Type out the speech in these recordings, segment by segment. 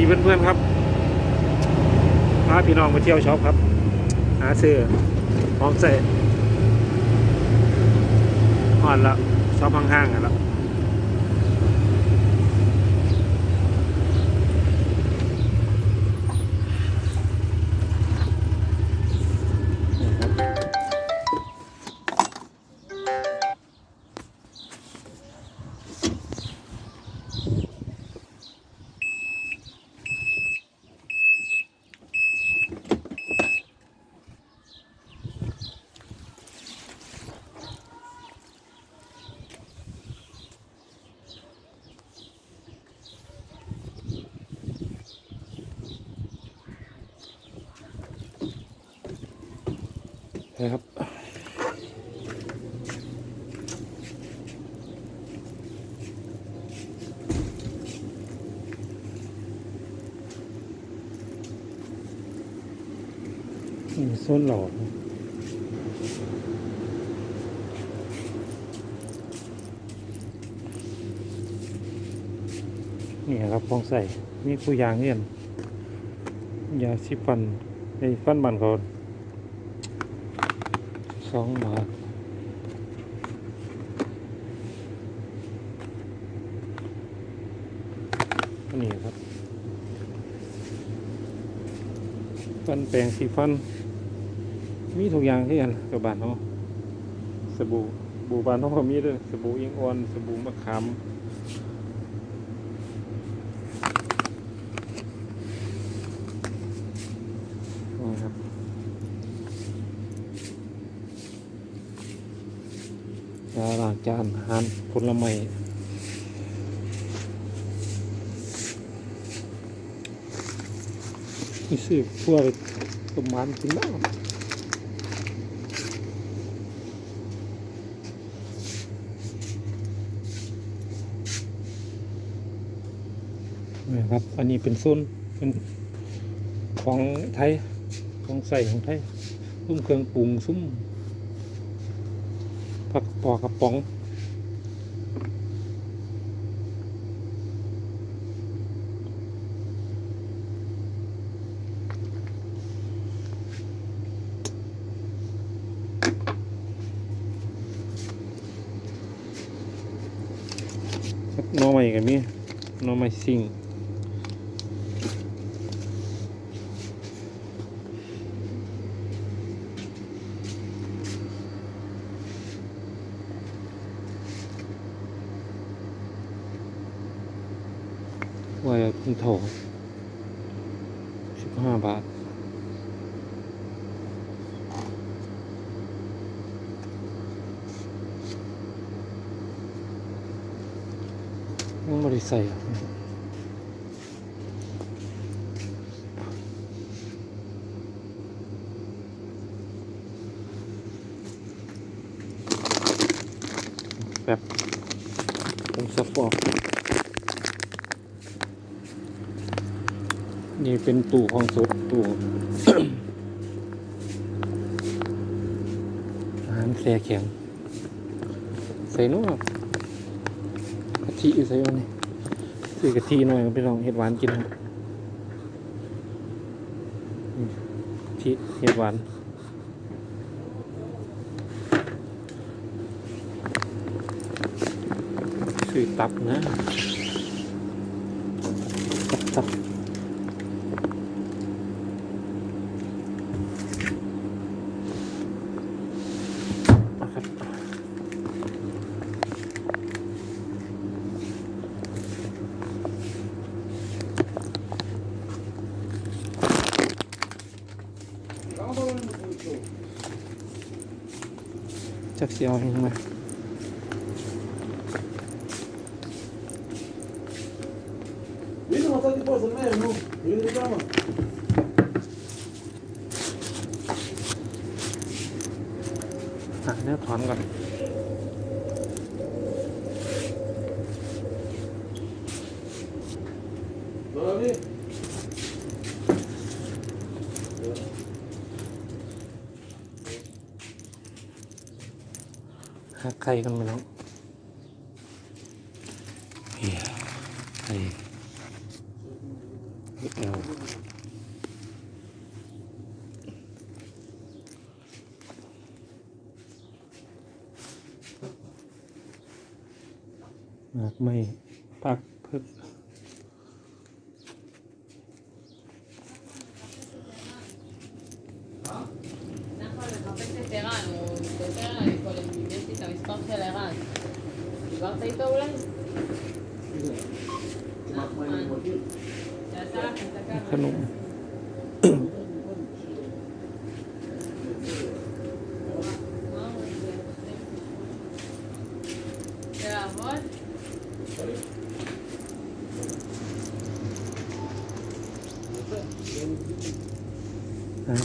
ดีเพื่อนๆครับพาพี่น้องมาเที่ยวช็อปครับ หาเสื้อพร้อมใส่อ่อนละช็อปห้างๆกันละ นะครับนี่โซนหล่อนี่ครับของใส่ มีผู้ยางเงี้ยนยาสีฟันไอ้ฟันบันเขา สองบาทนี่ครับฟันแปรงสีฟัน มีทุกอย่างที่กันกับบานเขาสบู่บูบานเขาก็มีด้วยสบู่อิงออน สบู่มะขามนี่ครับ ยา ล้างจานอาหารผลไม้นี่ซื้อพวกประมาณกินบ้างนะครับ อันนี้เป็นซุนเป็นของไทย ของใส่ของไทยซุ้มเครื่องปรุงซุ้ม ผักปอกระป๋องน่องใหม่กันมีหน่องใหม่ซิง ไว้คุณโถสิบห้าบาท ยังไม่ได้ใส่แบบผมสปอร์ต นี่เป็นตู้ห้องสดตู้อาหารแช่แข็งใส่นู่นกะทิใส่วันนี้ซื้อกะทิหน่อยไปลองเห็ดหวานกินครับนี่กะทิเห็ดหวานซื้อตับนะตับตับนะครับ จักเสียวยังไง Vieni ma stai ใครกันไม่รู้เฮียใครเอวหากไม่พักพึก לחפש את ערן, הוא התקשר אליי קודם, יש לי את המספר של ערן. דיברת איתו אולי? נחמן.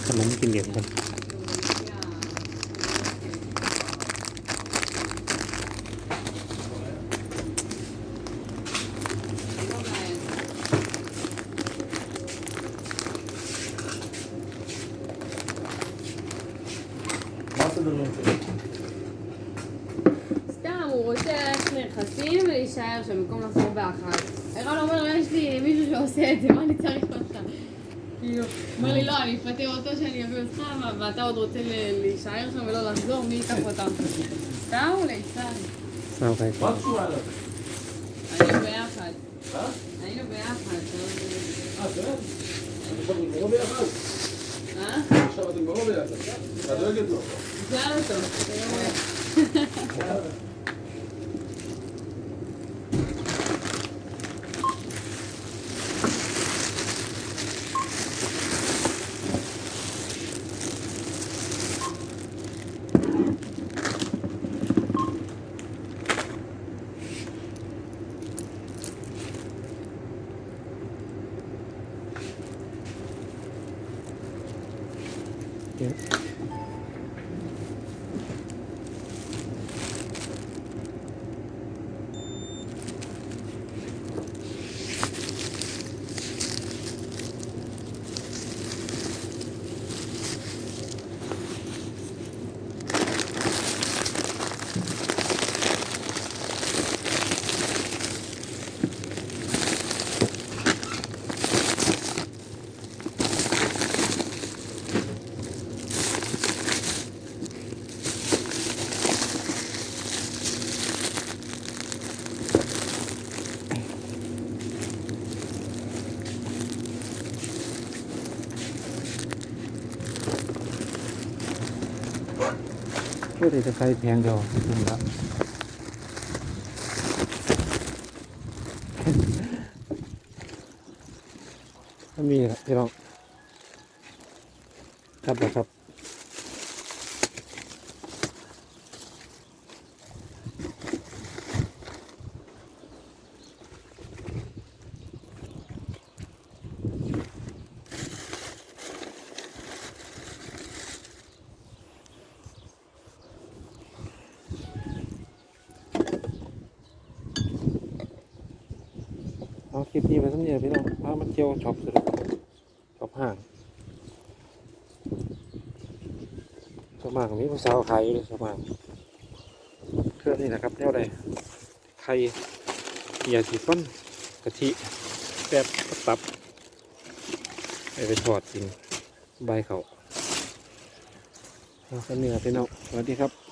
khăn lắm kinh nghiệm thôi רוצה ללכת נכסים ולהישאר שם במקום לחזור באחד. ערן אומר, יש לי מישהו שעושה את זה, מה אני צריך לעשות? כאילו, אומר לי, לא, אני אפטר אותו שאני אביא אותך, ואתה עוד רוצה להישאר שם ולא לחזור, מי ייקח אותם? סתם אולי, סתם. כן. מה קשורה אליו? היינו ביחד. היינו ביחד. לא- אה, זה? עכשיו אתם כבר ביחד? אה? עכשיו אתם כבר ביחד. את דואגת לא לו. זה היה לו טוב. เดี๋ยวเพื่อที่จะใส่แพงเดียวคุ้มละไม่มีครับพี่น้องครับแล้วครับ คลิปนี้ไปสักนิดพี่น้องพามาเที่ยวช็อปสุดช็อปห้างสมากมีผู้สาวขายอยู่เลยสมากเครื่องนี่นะครับแนวใดไข่ยาสีฟันกะทิแปบกระตับไปไปทอดกินใบเขาเอาสักนิดพี่น้องสวัสดีครับ